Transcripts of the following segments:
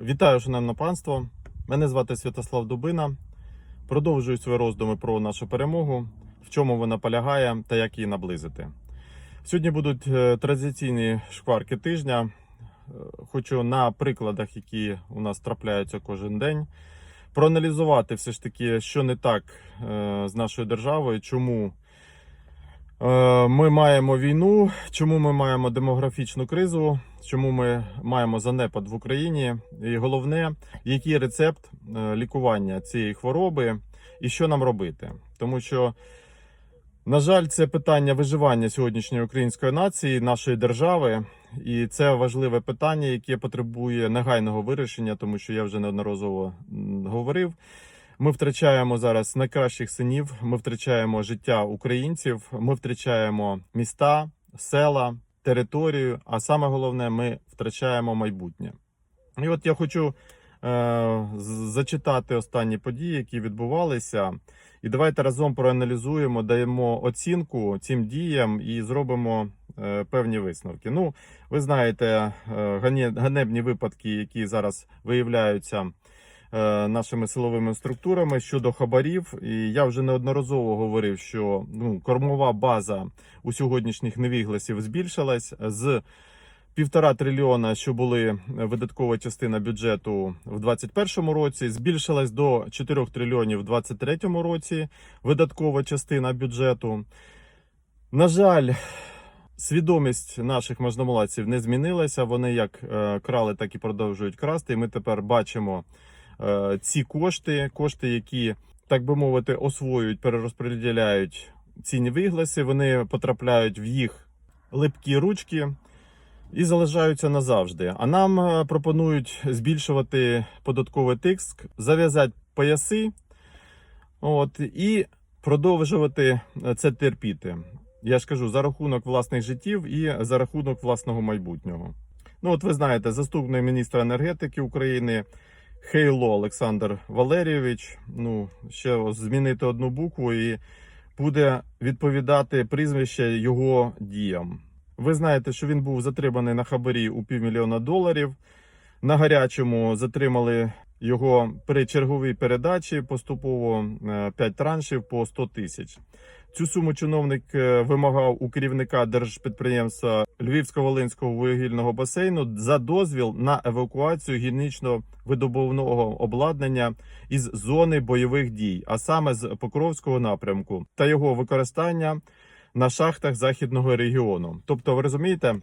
Вітаю, шановне панство. Мене звати Святослав Дубина. Продовжую свої роздуми про нашу перемогу, в чому вона полягає та як її наблизити. Сьогодні будуть е, традиційні шкварки тижня. Е, Хочу на прикладах, які у нас трапляються кожен день, проаналізувати все ж таки, що не так е, з нашою державою, чому Ми маємо війну, чому ми маємо демографічну кризу, чому ми маємо занепад в Україні, і головне, який рецепт е, лікування цієї хвороби? І що нам робити. Тому що, на жаль, це питання виживання сьогоднішньої української нації, нашої держави, і це важливе питання, яке потребує негайного вирішення, тому що я вже неодноразово говорив. Ми втрачаємо зараз найкращих синів. Ми втрачаємо життя українців. Ми втрачаємо міста, села, територію. А саме головне, ми втрачаємо майбутнє. І от я хочу е, зачитати останні події, які відбувалися. І давайте разом проаналізуємо, даємо оцінку цим діям і зробимо е, певні висновки. Ну, ви знаєте, е, ганебні випадки, які зараз виявляються нашими силовими структурами щодо хабарів. І я вже неодноразово говорив, що ну, кормова база у сьогоднішніх невігласів збільшилась з півтора трильйона, що були видаткова частина бюджету в 2021 році, збільшилась до 4 трильйонів в 2023 році видаткова частина бюджету. На жаль, свідомість наших можновладців не змінилася. Вони як е, крали, так і продовжують красти. І ми тепер бачимо е, ці кошти, кошти, які, так би мовити, освоюють, перерозподіляють ці невигласи. Вони потрапляють в їх липкі ручки і залишаються назавжди. А нам е, пропонують збільшувати податковий тиск, зав'язати пояси, от і продовжувати е, це терпіти. Я ж кажу, за рахунок власних життів і за рахунок власного майбутнього. Ну, от ви знаєте, заступник міністра енергетики України Хейло Олександр Валерійович. Ну, ще змінити одну букву і буде відповідати прізвище його діям. Ви знаєте, що він був затриманий на хабарі у півмільйона доларів. На гарячому затримали його при черговій передачі поступово 5 траншів по 100 тисяч. Цю суму чиновник е, вимагав у керівника держпідприємства Львівсько-Волинського вугільного басейну за дозвіл на евакуацію гірнично-видобувного обладнання із зони бойових дій, а саме з Покровського напрямку, та його використання на шахтах західного регіону. Тобто, ви розумієте,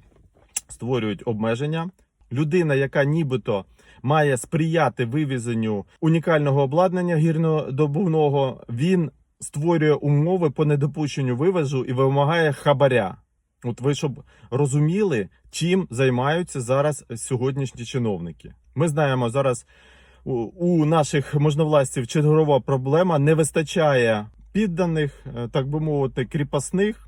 створюють обмеження. Людина, яка нібито має сприяти вивезенню унікального обладнання гірнодобувного, він створює умови по недопущенню вивезу і вимагає хабаря. От ви щоб розуміли, чим займаються зараз сьогоднішні чиновники. Ми знаємо зараз у, наших можновластів чергова проблема не вистачає підданих, е, так би мовити, кріпосних.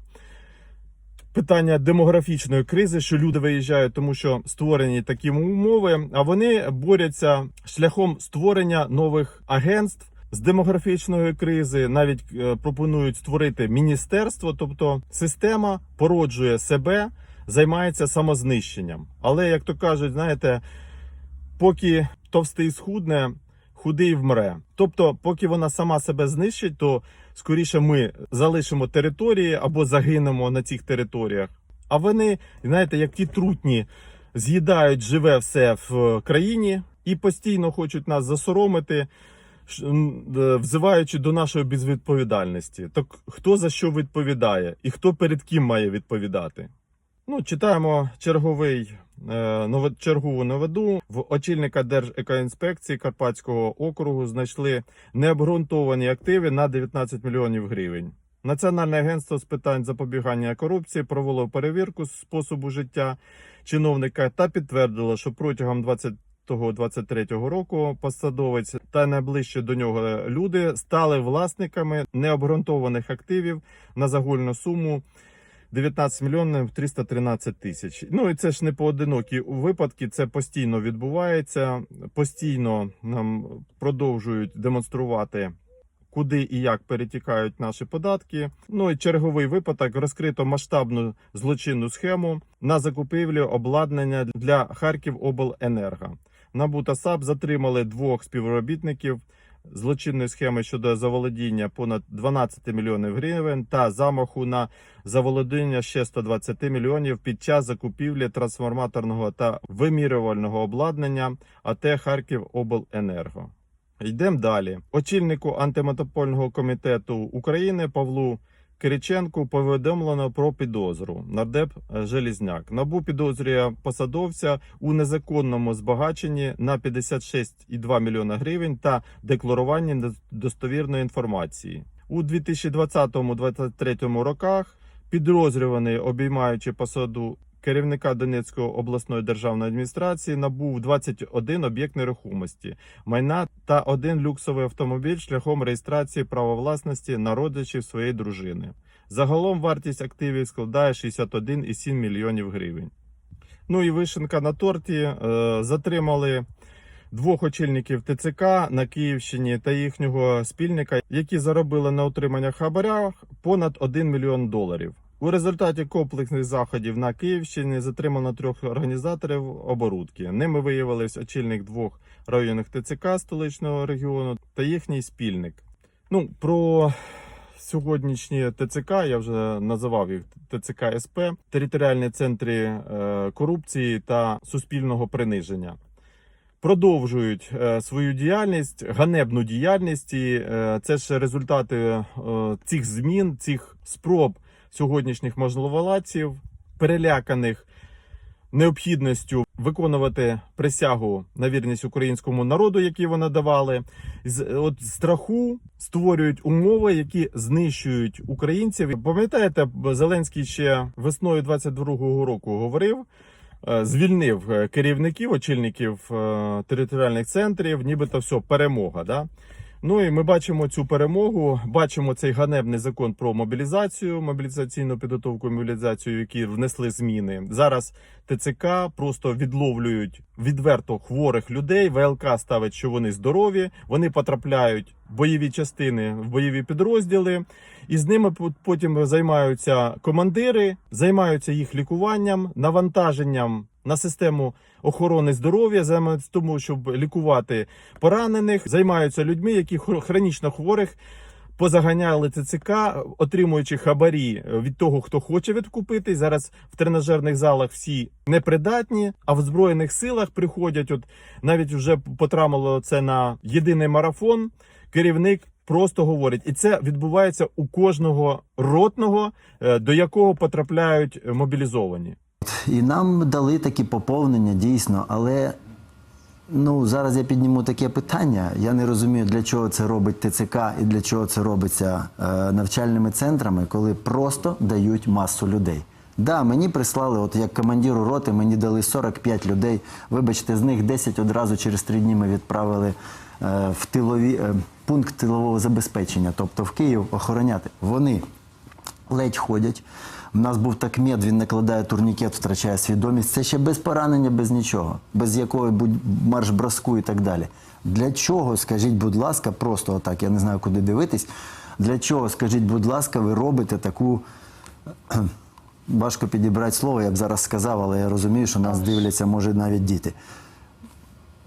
Питання демографічної кризи, що люди виїжджають, тому що створені такі умови, а вони борються шляхом створення нових агентств з демографічної кризи. Навіть е, пропонують створити міністерство, тобто система породжує себе, займається самознищенням. Але як то кажуть, знаєте, поки товстий схудне, худий вмре. Тобто, поки вона сама себе знищить, то скоріше ми залишимо території або загинемо на цих територіях. А вони, знаєте, як ті трутні, з'їдають живе все в країні і постійно хочуть нас засоромити, е, взиваючи до нашої безвідповідальності. Так хто за що відповідає і хто перед ким має відповідати? Ну, читаємо черговий е, чергову новину. В очільника Держекоінспекції Карпатського округу знайшли необґрунтовані активи на 19 мільйонів гривень. Національне агентство з питань запобігання корупції провело перевірку способу життя чиновника та підтвердило, що протягом 20-23 року посадовець та найближчі до нього люди стали власниками необґрунтованих активів на загальну суму 19 мільйонів 313 тисяч. Ну і це ж не поодинокі випадки. Це постійно відбувається. Постійно нам продовжують демонструвати. Куди і як перетікають наші податки? Ну і черговий випадок розкрито масштабну злочинну схему на закупівлю обладнання для Харківобленерго. НАБУ та САП затримали двох співробітників злочинної схеми щодо заволодіння понад 12 мільйонів гривень та замаху на заволодіння ще 120 мільйонів під час закупівлі трансформаторного та вимірювального обладнання АТ Харків Обленерго. Йдемо далі. Очільнику антимонопольного комітету України Павлу Кириченку повідомлено про підозру. Нардеп Желізняк. Набу підозрює посадовця у незаконному збагаченні на 56,2 мільйона гривень та декларуванні недостовірної інформації. У 2020-2023 роках підозрюваний, обіймаючи посаду керівника Донецької обласної державної адміністрації, набув 21 об'єкт нерухомості, майна та один люксовий автомобіль шляхом реєстрації права власності на родичів своєї дружини. Загалом вартість активів складає 61,7 мільйонів гривень. Ну і вишенка на торті е, затримали двох очільників ТЦК на Київщині та їхнього спільника, які заробили на отримання хабарях понад 1 мільйон доларів. У результаті комплексних заходів на Київщині затримано трьох організаторів оборудки. Ними виявились очільник двох районних ТЦК столичного регіону та їхній спільник. Ну про сьогоднішні ТЦК я вже називав їх ТЦК СП, територіальні центри е, корупції та суспільного приниження. Продовжують е, свою діяльність, ганебну діяльність, і е, це ж результати цих змін, цих спроб сьогоднішніх можновладців, переляканих необхідністю виконувати присягу на вірність українському народу, які вони давали, з от страху створюють умови, які знищують українців. Пам'ятаєте, Зеленський ще весною 22-го року говорив. е, Звільнив е, керівників, очільників е, територіальних центрів, нібито все перемога. Да? Ну і ми бачимо цю перемогу, бачимо цей ганебний закон про мобілізацію, мобілізаційну підготовку, мобілізацію, які внесли зміни. Зараз ТЦК просто відловлюють відверто хворих людей. ВЛК ставить, що вони здорові. Вони потрапляють в бойові частини, в бойові підрозділи, і з ними пот- потім займаються командири, займаються їх лікуванням, навантаженням на систему охорони здоров'я, займаються тому, щоб лікувати поранених, займаються людьми, які хронічно хворих. Позаганяли ТЦК, отримуючи хабарі від того, хто хоче відкупити. Зараз в тренажерних залах всі непридатні, а в збройних силах приходять. От навіть вже потрамило це на єдиний марафон. Керівник просто говорить, і це відбувається у кожного ротного, е, до якого потрапляють мобілізовані. І нам дали такі поповнення, дійсно, але ну, зараз я підніму таке питання. Я не розумію, для чого це робить ТЦК і для чого це робиться е, навчальними центрами, коли просто дають масу людей. Да, мені прислали, от як командиру роти, мені дали 45 людей. Вибачте, з них 10 одразу через три дні ми відправили е, в тилові, е, пункт тилового забезпечення, тобто в Київ охороняти. Вони ледь ходять. У нас був такмед, він накладає турнікет, втрачає свідомість. Це ще без поранення, без нічого, без якої будь марш-броску і так далі. Для чого, скажіть, будь ласка, просто отак, я не знаю, куди дивитись. Для чого, скажіть, будь ласка, ви робите таку. Важко підібрати слово, я б зараз сказав, але я розумію, що нас дивляться, може, навіть діти.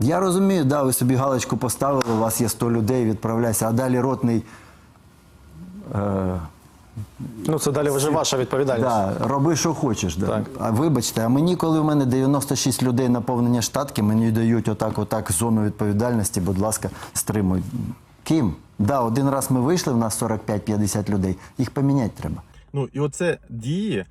Я розумію, да, ви собі галочку поставили, у вас є 100 людей, відправляйся, а далі ротний. Е, Ну, це далі вже ваша відповідальність. Да, роби, що хочеш. Да. Так. А вибачте, а мені, коли в мене 96 людей наповнення штатки, мені дають отак, отак зону відповідальності, будь ласка, стримуй. Ким? Да, один раз ми вийшли, в нас 45-50 людей. Їх поміняти треба. Ну і оце дії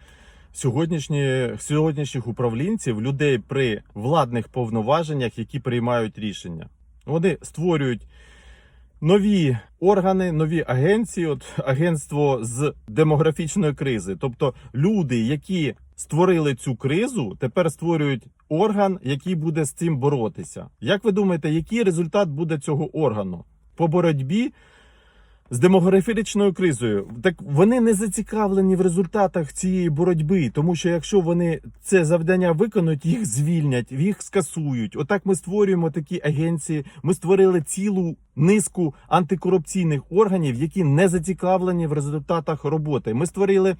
сьогоднішні, сьогоднішніх управлінців, людей при владних повноваженнях, які приймають рішення. Вони створюють нові органи, нові агенції, от агентство з демографічної кризи. Тобто люди, які створили цю кризу, тепер створюють орган, який буде з цим боротися. Як ви думаєте, який результат буде цього органу по боротьбі? З демографічною кризою. Так вони не зацікавлені в результатах цієї боротьби, тому що якщо вони це завдання виконують, їх звільнять, їх скасують. Отак ми створюємо такі агенції. Ми створили цілу низку антикорупційних органів, які не зацікавлені в результатах роботи. Ми створили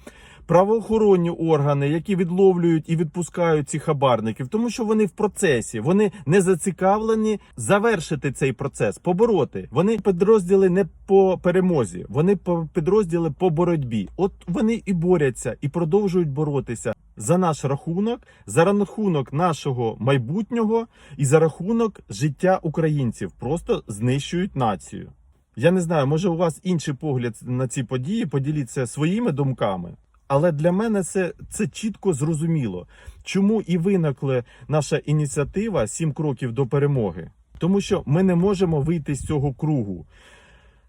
правоохоронні органи, які відловлюють і відпускають цих хабарників, тому що вони в процесі, вони не зацікавлені завершити цей процес, побороти. Вони підрозділи не по перемозі, вони по підрозділи по боротьбі. От вони і борються, і продовжують боротися за наш рахунок, за рахунок нашого майбутнього і за рахунок життя українців. Просто знищують націю. Я не знаю, може у вас інший погляд на ці події, поділіться своїми думками. Але для мене це, це чітко зрозуміло, чому і виникла наша ініціатива «Сім кроків до перемоги. Тому що ми не можемо вийти з цього кругу.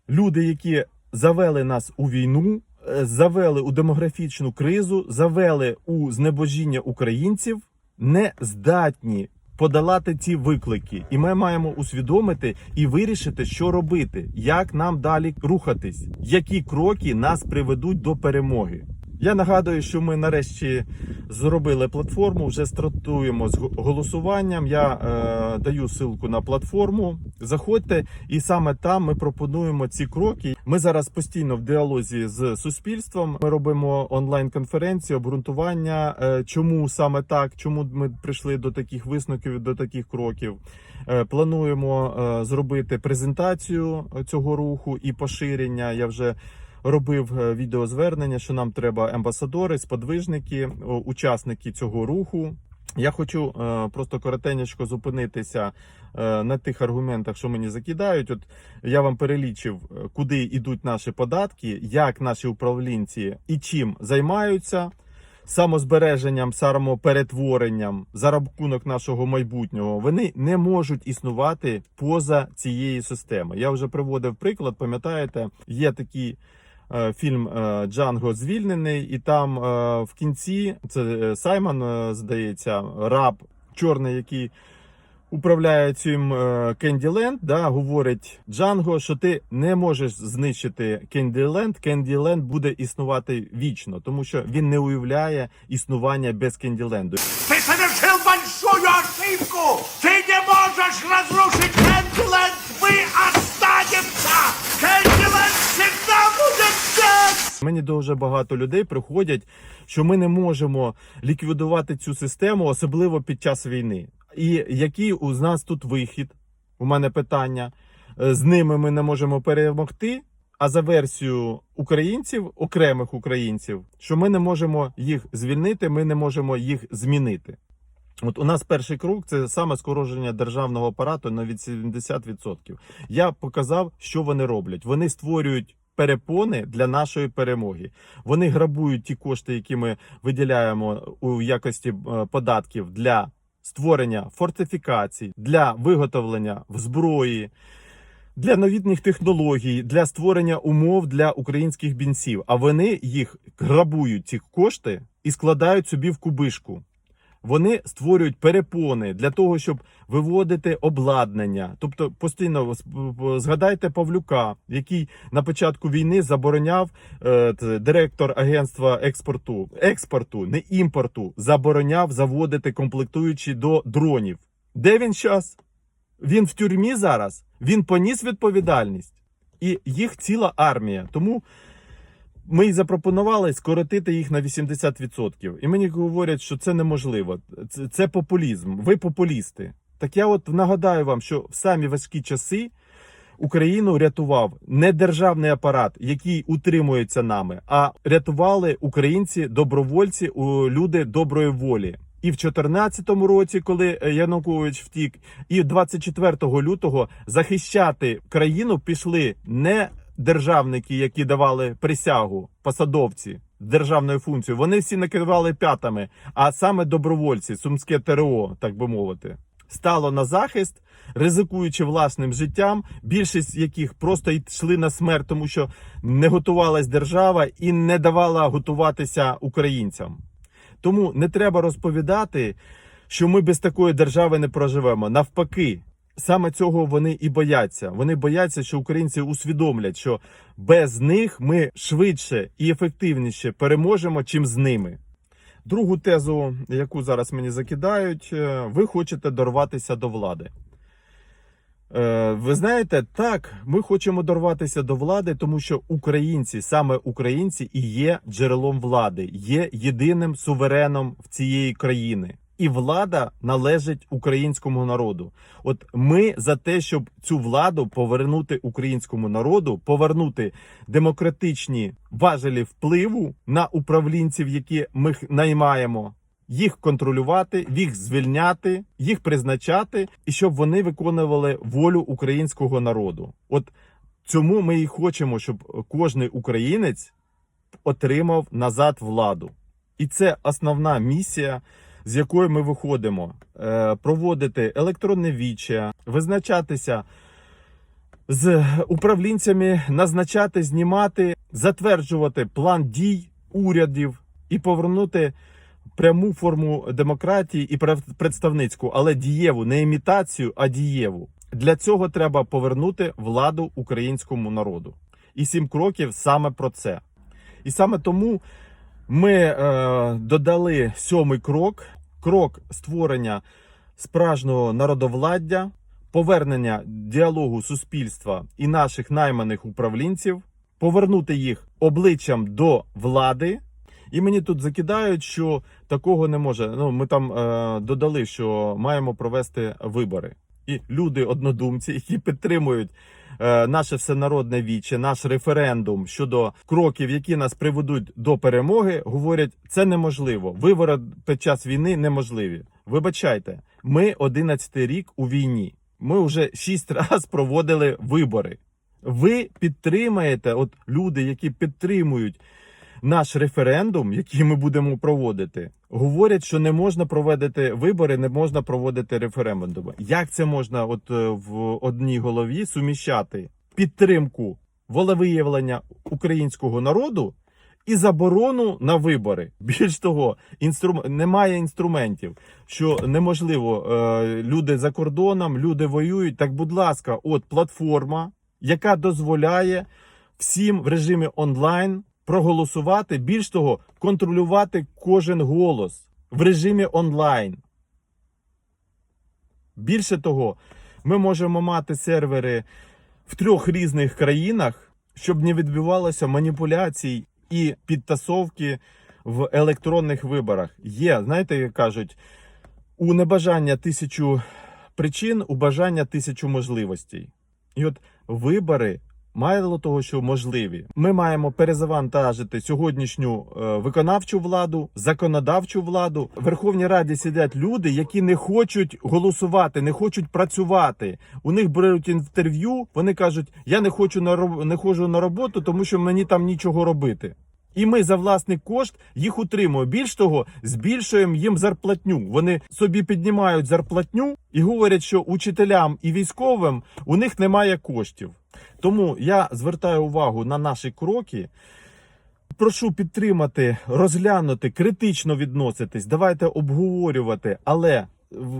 Люди, які завели нас у війну, е, завели у демографічну кризу, завели у знебожіння українців, не здатні подолати ці виклики. І ми маємо усвідомити і вирішити, що робити, як нам далі рухатись, які кроки нас приведуть до перемоги. Я нагадую, що ми нарешті зробили платформу, вже стартуємо з голосуванням. Я е, даю ссылку на платформу. Заходьте, і саме там ми пропонуємо ці кроки. Ми зараз постійно в діалозі з суспільством. Ми робимо онлайн-конференції, обґрунтування, е, чому саме так, чому ми прийшли до таких висновків, до таких кроків. Е, Плануємо е, зробити презентацію цього руху і поширення. Я вже робив е, відеозвернення, що нам треба амбасадори, сподвижники, учасники цього руху. Я хочу е, просто коротенько зупинитися е, на тих аргументах, що мені закидають. От я вам перелічив, е, куди йдуть наші податки, як наші управлінці і чим займаються. Самозбереженням, самоперетворенням за рахунок нашого майбутнього, вони не можуть існувати поза цією системою. Я вже приводив приклад, пам'ятаєте, є такий е, фільм е, Джанго звільнений, і там е, в кінці це е, Саймон, е, здається, раб чорний, який управляє цим е, Кенділенд, да, говорить Джанго, що ти не можеш знищити Кенділенд. Кенділенд буде існувати вічно, тому що він не уявляє існування без Кенділенду. Ты совершил большую ошибку! Ты не можешь разрушить Кэнdiленд! Мы останемся! Мені дуже багато людей приходять, що ми не можемо ліквідувати цю систему, особливо під час війни. І який у нас тут вихід? У мене питання. Е, З ними ми не можемо перемогти. А за версією українців, окремих українців, що ми не можемо їх звільнити, ми не можемо їх змінити. От у нас перший крок це саме скорочення державного апарату на від 70%. Я показав, що вони роблять. Вони створюють перепони для нашої перемоги. Вони грабують ті кошти, які ми виділяємо у якості е, податків для створення фортифікацій, для виготовлення в зброї. Для новітніх технологій, для створення умов для українських бінців. А вони їх грабують ці кошти і складають собі в кубишку. Вони створюють перепони для того, щоб виводити обладнання. Тобто, постійно згадайте Павлюка, який на початку війни забороняв е, директор агентства експорту, експорту, не імпорту, забороняв заводити комплектуючі до дронів. Де він зараз? Він в тюрмі зараз. Він поніс відповідальність, і їх ціла армія. Тому ми й запропонували скоротити їх на 80%. І мені говорять, що це неможливо. Це, це популізм. Ви популісти. Так я от нагадаю вам, що в самі важкі часи Україну рятував не державний апарат, який утримується нами, а рятували українці, добровольці, люди доброї волі. І в 2014 році, коли е, Янукович втік, і 24 лютого захищати країну пішли не державники, які давали присягу, посадовці державною функцією. Вони всі накривали п'ятами, а саме добровольці, сумське ТРО, так би мовити, стало на захист, ризикуючи власним життям, більшість яких просто йшли на смерть, тому що не готувалась держава і не давала готуватися українцям. Тому не треба розповідати, що ми без такої держави не проживемо. Навпаки, саме цього вони і бояться. Вони бояться, що українці усвідомлять, що без них ми швидше і ефективніше переможемо, чим з ними. Другу тезу, яку зараз мені закидають, е, ви хочете дорватися до влади. Е, ви знаєте, так, ми хочемо дорватися до влади, тому що українці, саме українці, і є джерелом влади, є єдиним сувереном в цієї країни. І влада належить українському народу. От ми за те, щоб цю владу повернути українському народу, повернути демократичні важелі впливу на управлінців, які ми наймаємо, їх контролювати, їх звільняти, їх призначати, і щоб вони виконували волю українського народу. От цьому ми і хочемо, щоб кожний українець отримав назад владу. І це основна місія, з якої ми виходимо: Е, проводити електронне віче, визначатися з управлінцями, назначати, знімати, затверджувати план дій урядів і повернути пряму форму демократії і представницьку, але дієву, не імітацію, а дієву. Для цього треба повернути владу українському народу. І сім кроків саме про це. І саме тому ми е, додали сьомий крок: крок створення справжнього народовладдя, повернення діалогу суспільства і наших найманих управлінців, повернути їх обличчям до влади. І мені тут закидають, що такого не може. Ну, ми там е, додали, що маємо провести вибори. І люди, однодумці, які підтримують наше всенародне віче, наш референдум щодо кроків, які нас приведуть до перемоги, говорять, це неможливо. Вибори під час війни неможливі. Вибачайте, ми 11 рік у війні. Ми вже 6 разів проводили вибори. Ви підтримаєте, от люди, які підтримують наш референдум, який ми будемо проводити, говорять, що не можна проводити вибори, не можна проводити референдуми. Як це можна, от е, в одній голові суміщати підтримку волевиявлення українського народу? І заборону на вибори. Більш того, інструм... немає інструментів, що неможливо. Е, люди за кордоном, люди воюють. Так, будь ласка, от платформа, яка дозволяє всім в режимі онлайн проголосувати. Більш того, контролювати кожен голос в режимі онлайн. Більше того, ми можемо мати сервери в трьох різних країнах, щоб не відбувалося маніпуляцій і підтасовки в електронних виборах. Є, знаєте, як кажуть, у небажання тисячу причин, у бажання тисячу можливостей. І от вибори. Мало того, що можливі, ми маємо перезавантажити сьогоднішню е, виконавчу владу, законодавчу владу. В Верховній Раді сидять люди, які не хочуть голосувати, не хочуть працювати. У них беруть інтерв'ю. Вони кажуть: я не хочу на не ходжу на роботу, тому що мені там нічого робити. І ми за власний кошт їх утримуємо. Більш того, збільшуємо їм зарплатню. Вони собі піднімають зарплатню і говорять, що учителям і військовим у них немає коштів. Тому я звертаю увагу на наші кроки. Прошу підтримати, розглянути, критично відноситись. Давайте обговорювати, але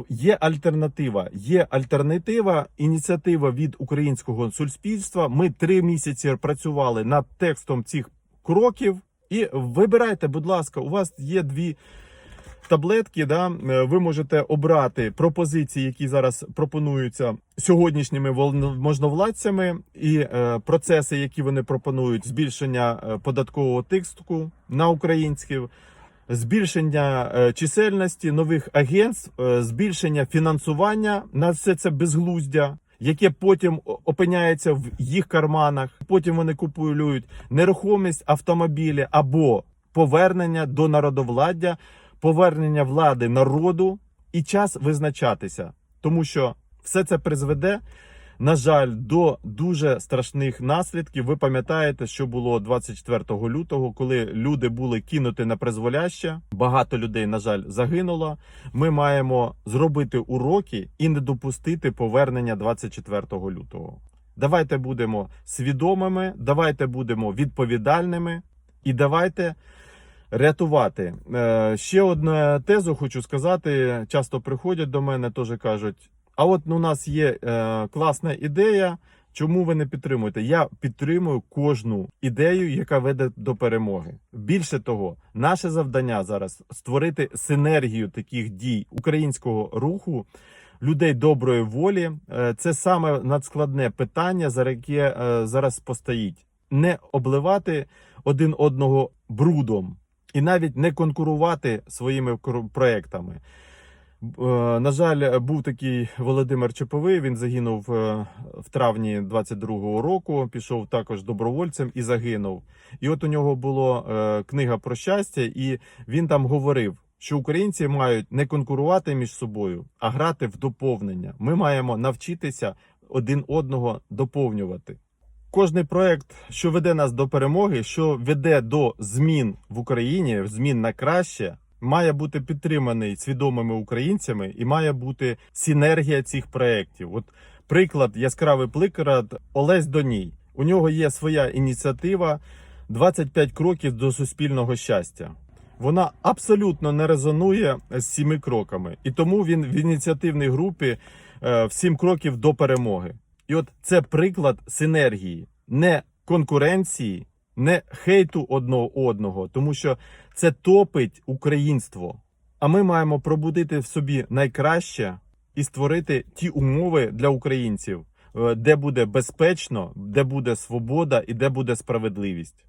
є альтернатива. Є альтернатива, ініціатива від українського суспільства. Ми три місяці працювали над текстом цих кроків. І вибирайте, будь ласка, у вас є дві таблетки. Да? Е, Ви можете обрати пропозиції, які зараз пропонуються сьогоднішніми можновладцями, і е, процеси, які вони пропонують, збільшення е, податкового тексту на український. Збільшення е, чисельності нових агентств, збільшення фінансування на все це безглуздя, яке потім опиняється в їх карманах. Потім вони купують нерухомість, автомобілі або повернення до народовладдя, повернення влади народу і час визначатися, тому що все це призведе. На жаль, до дуже страшних наслідків. Ви пам'ятаєте, що було 24 лютого, коли люди були кинуті на призволяще. Багато людей, на жаль, загинуло. Ми маємо зробити уроки і не допустити повернення 24 лютого. Давайте будемо свідомими, давайте будемо відповідальними і давайте рятувати. Е, ще одну тезу хочу сказати. Часто приходять до мене, теж кажуть. А от у нас є е, класна ідея. Чому ви не підтримуєте? Я підтримую кожну ідею, яка веде до перемоги. Більше того, наше завдання зараз створити синергію таких дій українського руху людей доброї волі. Е, Це саме надскладне питання, за яке зараз постоїть. Не обливати один одного брудом і навіть не конкурувати своїми проектами. Е, На жаль, був такий Володимир Чеповий. Він загинув е, в травні 22-го року. Пішов також добровольцем і загинув. І от у нього була книга про щастя, і він там говорив, що українці мають не конкурувати між собою, а грати в доповнення. Ми маємо навчитися один одного доповнювати. Кожний проект, що веде нас до перемоги, що веде до змін в Україні, змін на краще, має бути підтриманий свідомими українцями і має бути синергія цих проєктів. От приклад, яскравий приклад Олесь Доній. У нього є своя ініціатива 25 кроків до суспільного щастя. Вона абсолютно не резонує з сіми кроками, і тому він в ініціативній групі е, в сім кроків до перемоги. І от це приклад синергії, не конкуренції, не хейту одного одного, тому що це топить українство. А ми маємо пробудити в собі найкраще і створити ті умови для українців, е, де буде безпечно, де буде свобода і де буде справедливість.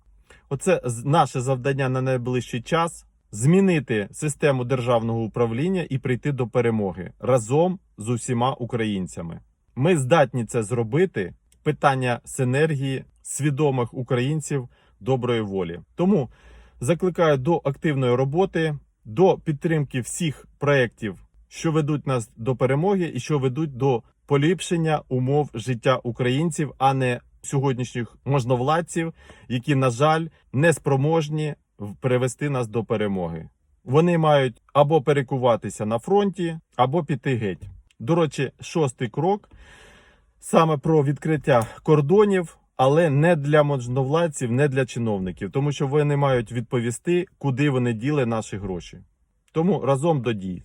Оце наше завдання на найближчий час змінити систему державного управління і прийти до перемоги разом з усіма українцями. Ми здатні це зробити. Питання синергії свідомих українців доброї волі. Тому закликаю до активної роботи, до підтримки всіх проєктів, що ведуть нас до перемоги і що ведуть до поліпшення умов життя українців, а не сьогоднішніх можновладців, які, на жаль, не спроможні привести нас до перемоги. Вони мають або перекуватися на фронті, або піти геть. До речі, шостий крок саме про відкриття кордонів, але не для можновладців, не для чиновників, тому що вони мають відповісти, куди вони діли наші гроші. Тому разом до дій.